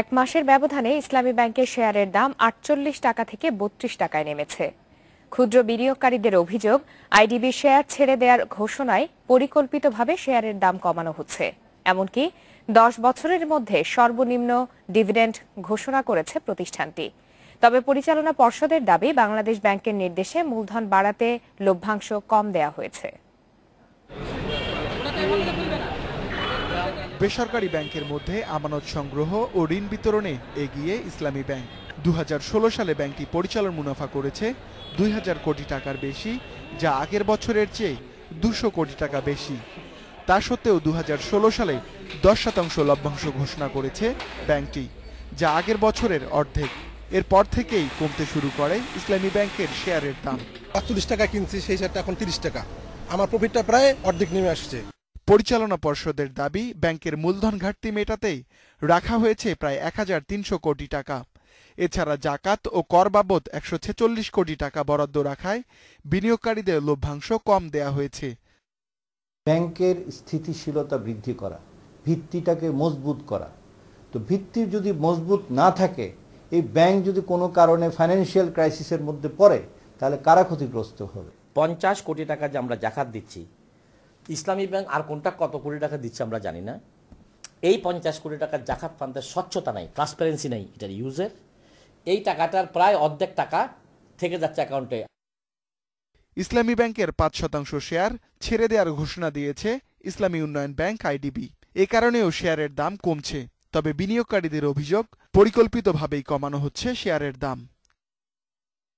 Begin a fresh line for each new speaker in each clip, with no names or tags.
এক মাসের ব্যবধানে ইসলামী ব্যাংকের শেয়ারের দাম আটচল্লিশ টাকা থেকে বত্রিশ টাকায় নেমেছে। ক্ষুদ্র বিনিয়োগকারীদের অভিযোগ, আইডিবি শেয়ার ছেড়ে দেওয়ার ঘোষণায় পরিকল্পিতভাবে শেয়ারের দাম কমানো হচ্ছে। এমনকি দশ বছরের মধ্যে সর্বনিম্ন ডিভিডেন্ড ঘোষণা করেছে প্রতিষ্ঠানটি। তবে পরিচালনা পর্ষদের দাবি, বাংলাদেশ ব্যাংকের নির্দেশে মূলধন বাড়াতে লভ্যাংশ কম দেয়া হয়েছে।
বেসরকারি ব্যাংকের মধ্যে আমানত সংগ্রহ ও ঋণ বিতরণে এগিয়ে ইসলামী ব্যাংক। দু হাজার ষোলো সালে ব্যাংকটি পরিচালন মুনাফা করেছে দুই হাজার কোটি টাকার বেশি, যা আগের বছরের চেয়ে দুশো কোটি টাকা বেশি। তা সত্ত্বেও দু হাজার ষোলো সালে দশ শতাংশ লভ্যাংশ ঘোষণা করেছে ব্যাংকটি, যা আগের বছরের অর্ধেক। এরপর থেকেই কমতে শুরু করে ইসলামী ব্যাংকের শেয়ারের দাম।
আটচল্লিশ টাকা কিনছি, সেই শেয়ারটা এখন তিরিশ টাকা। আমার প্রফিটটা প্রায় অর্ধেক নেমে আসছে।
পরিচালনা পর্ষদের দাবি ব্যাংকের মূলধন ঘাটতি মেটাতেই রাখা হয়েছে প্রায় এক হাজার তিনশো কোটি টাকা। এছাড়া জাকাত ও কর বাবদ একশো ছেচল্লিশ কোটি টাকা বরাদ্দ রাখায় বিনিয়োগকারীদের লভ্যাংশ কম দেয়া হয়েছে।
ব্যাংকের স্থিতিশীলতা বৃদ্ধি করা ভিত্তিটাকে মজবুত করা। তো ভিত্তি যদি মজবুত না থাকে এই ব্যাংক যদি কোনো কারণে ফাইন্যান্সিয়াল ক্রাইসিসের মধ্যে পড়ে তাহলে কারা ক্ষতিগ্রস্ত হবে?
পঞ্চাশ কোটি টাকা যে আমরা জাকাত দিচ্ছি ইসলামী ব্যাংক আর কোনটা কত কোটি টাকা দিচ্ছে আমরা জানি না। এই পঞ্চাশ কোটি টাকার জাকাত ফান্ডের স্বচ্ছতা নাই ট্রান্সপারেন্সি নাই এটার ইউজের এই টাকাটার প্রায় অর্ধেক টাকা থেকে যাচ্ছে অ্যাকাউন্টে
ইসলামী ব্যাংকের পাঁচ শতাংশ শেয়ার ছেড়ে দেওয়ার ঘোষণা দিয়েছে ইসলামী উন্নয়ন ব্যাংক আইডিবি। এ কারণেও শেয়ারের দাম কমছে তবে বিনিয়োগকারীদের অভিযোগ পরিকল্পিতভাবেই কমানো হচ্ছে শেয়ারের দাম।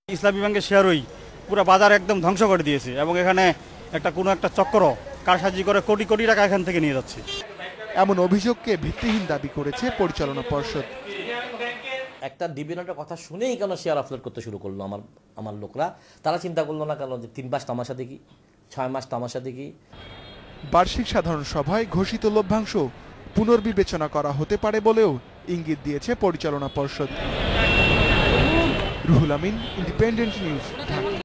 ইসলামী ব্যাংকের শেয়ারই পুরো বাজার একদম ধ্বংস করে দিয়েছে এবং এখানে একটা কোনো একটা চক্র কারসাজি করে কোটি কোটি টাকা এখান থেকে নিয়ে যাচ্ছে।
এমন অভিযোগকে ভিত্তিহীন দাবি করেছে পরিচালনা পর্ষদ।
একটা ডিভিডেন্টের কথা শুনেই কেন শেয়ার অফলোড করতে শুরু করল আমার আমার লোকরা? তারা চিন্তা করল না কেন যে তিন মাস তামাশা দেখি ছয় মাস তামাশা দেখি?
বার্ষিক সাধারণ সভায় ঘোষিত লভ্যাংশ পুনর্বিবেচনা করা হতে পারে বলেও ইঙ্গিত দিয়েছে পরিচালনা পর্ষদ। Ruhul Amin independent news Dhaka